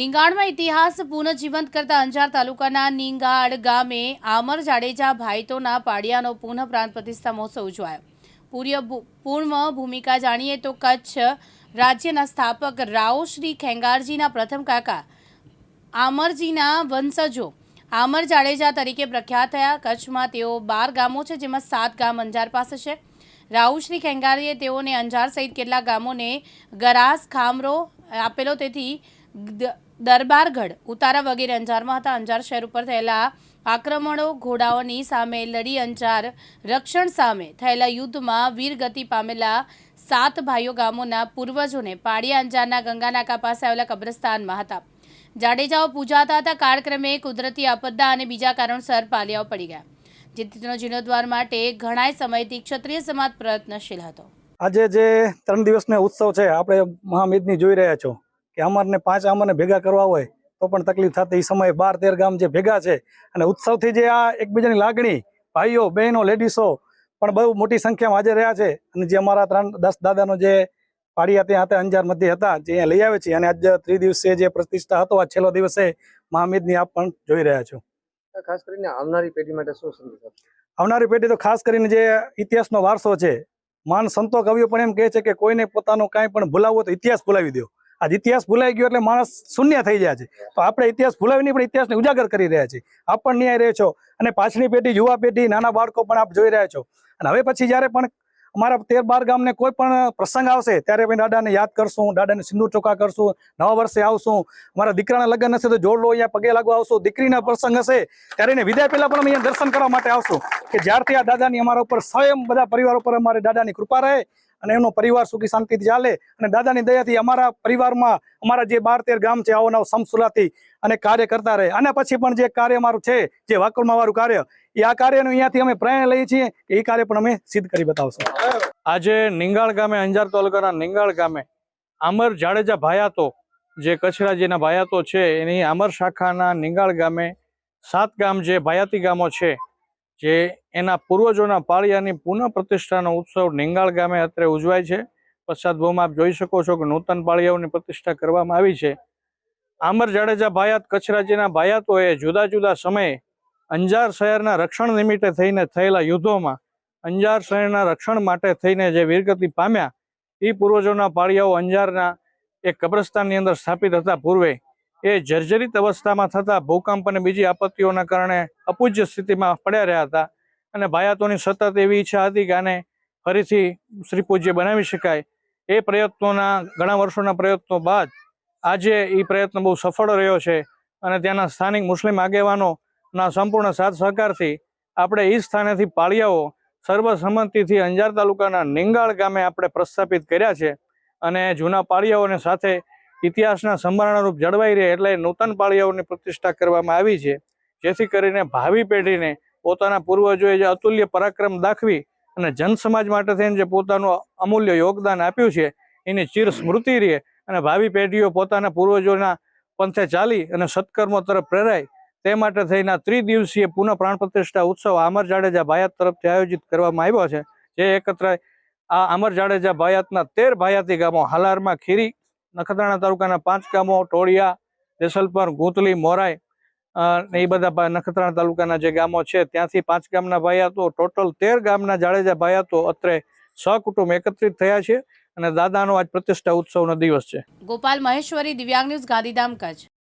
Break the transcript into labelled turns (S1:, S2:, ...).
S1: નિંગાળમાં ઇતિહાસ પુનઃજીવંત કરતા અંજાર તાલુકાના નિંગાળ ગામે આમર જાડેજા ભાઈતોના પાડિયાનો પુનઃ પ્રાંત પ્રતિષ્ઠા મહોત્સવ ઉજવાયો. પૂર્ય પૂર્વ ભૂમિકા જાણીએ તો કચ્છ રાજ્યના સ્થાપક રાવ શ્રી ખેંગારજીના પ્રથમ કાકા આમરજીના વંશજો આમર જાડેજા તરીકે પ્રખ્યાત થયા. કચ્છમાં તેઓ બાર ગામો છે, જેમાં સાત ગામ અંજાર પાસે છે. રાવશ્રી ખેંગારીએ તેઓને અંજાર સહિત કેટલાક ગામોને ગરાસ, ખામરો આપેલો તેથી દરબારગઢ, ઉતારા વગેરે અંજારમાં હતા. અંજાર શહેર ઉપર થયેલા આક્રમણો, ઘોડાઓની સામે લડી અંજાર રક્ષણ સામે થયેલા યુદ્ધમાં વીરગતિ પામેલા સાત ભાઈઓ ગામોના પૂર્વજોને પાળિયા અંજારના ગંગાનાકા પાસે આવેલા કબ્રસ્તાનમાં હતા. જાડેજાઓ પૂજાતા હતા કાળક્રમે કુદરતી આપદા અને બીજા કારણસર પાલિયાઓ પડી ગયા. જેથી તેનો જીર્ણોદ્ધાર માટે ઘણાય સમયથી ક્ષત્રિય સમાજ પ્રયત્નશીલ હતો.
S2: આજે જે ત્રણ દિવસનો ઉત્સવ છે, આપણે મહામેદની જોઈ રહ્યા છો. કે અમારને પાંચ અમરને ભેગા કરવા હોય તો પણ તકલીફ થતી. એ સમયે બાર તેર ગામ જે ભેગા છે અને ઉત્સવથી જે આ એકબીજાની લાગણી ભાઈઓ બહેનો લેડીસો પણ બહુ મોટી સંખ્યામાં હાજર રહ્યા છે. અને જે અમારા ત્રણ દસ દાદાનો જે પાડિયા ત્યાં હતા અંજાર મધ્ય હતા જે અહીંયા લઈ આવે છે. અને આજ ત્રિદિવસીય જે પ્રતિષ્ઠા હતો આ છેલ્લો દિવસે મહામીદની આપ પણ જોઈ રહ્યા છો.
S3: ખાસ કરીને આવનારી પેઢી માટે શું સંદેશ?
S2: આવનારી પેઢી તો ખાસ કરીને જે ઇતિહાસનો વારસો છે માન સંતો કવિઓ પણ એમ કહે છે કે કોઈને પોતાનો કાંઈ પણ ભૂલાવવું તો ઇતિહાસ ભૂલાવી દો આજ ઇતિહાસ ભૂલાઈ ગયો એટલે માણસ શૂન્ય થઈ જાય છે. તો આપણે ઇતિહાસ ભૂલાવી નહીં, પણ ઇતિહાસને ઉજાગર કરી રહ્યા છીએ આપ પણ ન્યાય રહ્યો છો અને પાછળની પેઢી, યુવા પેઢી, નાના બાળકો પણ આપ જોઈ રહ્યા છો. અને હવે પછી જ્યારે પણ અમારા તેર બાર ગામને કોઈ પણ પ્રસંગ આવશે, ત્યારે અમે દાદાને યાદ કરશું, દાદાને સિંદૂર ચોખા કરશું, નવા વર્ષે આવશું. અમારા દીકરાના લગ્ન હશે તો જોડલો અહીંયા પગે લાગવા આવશું. દીકરીના પ્રસંગ હશે, ત્યારે એને વિદાય પહેલાં પણ અમે અહીંયા દર્શન કરવા માટે આવશું. કે જ્યારથી આ દાદાની અમારા ઉપર સ્વયં બધા પરિવાર ઉપર અમારે દાદાની કૃપા રહે અને એમનો પરિવાર સુખી શાંતિથી ચાલે અને દાદાની દયાથી અમારા પરિવારમાં અમારા જે બાર તેર ગામ છે, આવો નવો સમસુલાથી અને કાર્ય કરતા રહે. અને પછી પણ જે કાર્ય અમારું છે, જે વાકલમાં વાળું કાર્ય, એ આ કાર્યનું અહીંયાથી અમે પ્રેરણા લઈએ છીએ એ કાર્ય પણ અમે સિદ્ધ કરી બતાવશું.
S4: આજે નિંગાળ ગામે, અંજાર તાલુકાના નિંગાળ ગામે આમર જાડેજા ભાયાતો, જે કચ્છરાજીના ભાયાતો છે, એની આમર શાખાના નિંગાળ ગામે સાત ગામ જે ભાયાતી ગામો છે જે એના પૂર્વજોના પાળિયાની પુનઃ પ્રતિષ્ઠાનો ઉત્સવ નિંગાળ ગામે અત્રે ઉજવાય છે. પશ્ચાત ભૂમાં આપ જોઈ શકો છો કે નૂતન પાળિયાઓની પ્રતિષ્ઠા કરવામાં આવી છે. આમર જાડેજા ભાયાત કચ્છ રાજ્યના ભાયાતોએ જુદા જુદા સમયે અંજાર શહેરના રક્ષણ નિમિત્તે થઈને થયેલા યુદ્ધોમાં અંજાર શહેરના રક્ષણ માટે થઈને જે વીરગતિ પામ્યા એ પૂર્વજોના પાળિયાઓ અંજારના એક કબ્રસ્તાનની અંદર સ્થાપિત હતા પૂર્વે. એ જર્જરિત અવસ્થામાં થતા ભૂકંપ અને બીજી આપત્તિઓના કારણે અપૂજ્ય સ્થિતિમાં પડ્યા રહ્યા હતા. અને ભાયાતોની સતત એવી ઈચ્છા હતી કે આને ફરીથી શ્રી પૂજ્ય બનાવી શકાય. એ પ્રયત્નોના, ઘણા વર્ષોના પ્રયત્નો બાદ આજે એ પ્રયત્ન બહુ સફળ રહ્યો છે અને ત્યાંના સ્થાનિક મુસ્લિમ આગેવાનોના સંપૂર્ણ સાથ સહકારથી આપણે એ સ્થાનેથી પાળિયાઓ સર્વસંમતિથી અંજાર તાલુકાના નિંગાળ ગામે આપણે પ્રસ્થાપિત કર્યા છે. અને જૂના પાળિયાઓને સાથે ઇતિહાસના સંભારણારૂપ જળવાઈ રહે એટલે નૂતન પાળિયાઓની પ્રતિષ્ઠા કરવામાં આવી છે. જેથી કરીને ભાવિ પેઢીને પોતાના પૂર્વજોએ જે અતુલ્ય પરાક્રમ દાખવી અને જનસમાજ માટે થઈને જે પોતાનું અમૂલ્ય યોગદાન આપ્યું છે, એની ચીર સ્મૃતિ રહે અને ભાવિ પેઢીઓ પોતાના પૂર્વજોના પંથે ચાલી અને સત્કર્મો તરફ પ્રેરાય, તે માટે થઈને ત્રિદિવસીય પુનઃ પ્રાણ પ્રતિષ્ઠા ઉત્સવ અમર જાડેજા ભાયાત તરફથી આયોજિત કરવામાં આવ્યો છે. જે એકત્ર આ અમર જાડેજા ભાયાતના તેર ભાયાતી ગામો હાલારમાં ખીરી નખત્રાણા તાલુકાના પાંચ ગામો, ટોળિયા દેસલપર ગોતલી, મોરાઈ ને એ બધા નખત્રાણા તાલુકાના જે ગામો છે, ત્યાંથી પાંચ ગામના ભાઈ હતો ટોટલ તેર ગામના જાડેજા ભાઈ હતો અત્રે સહકુટુંબ એકત્રિત થયા છે અને દાદાનો આજ પ્રતિષ્ઠા ઉત્સવનો દિવસ છે.
S1: ગોપાલ મહેશ્વરી, દિવ્યાંગ ન્યૂઝ ગાંધીધામ કચ્છ.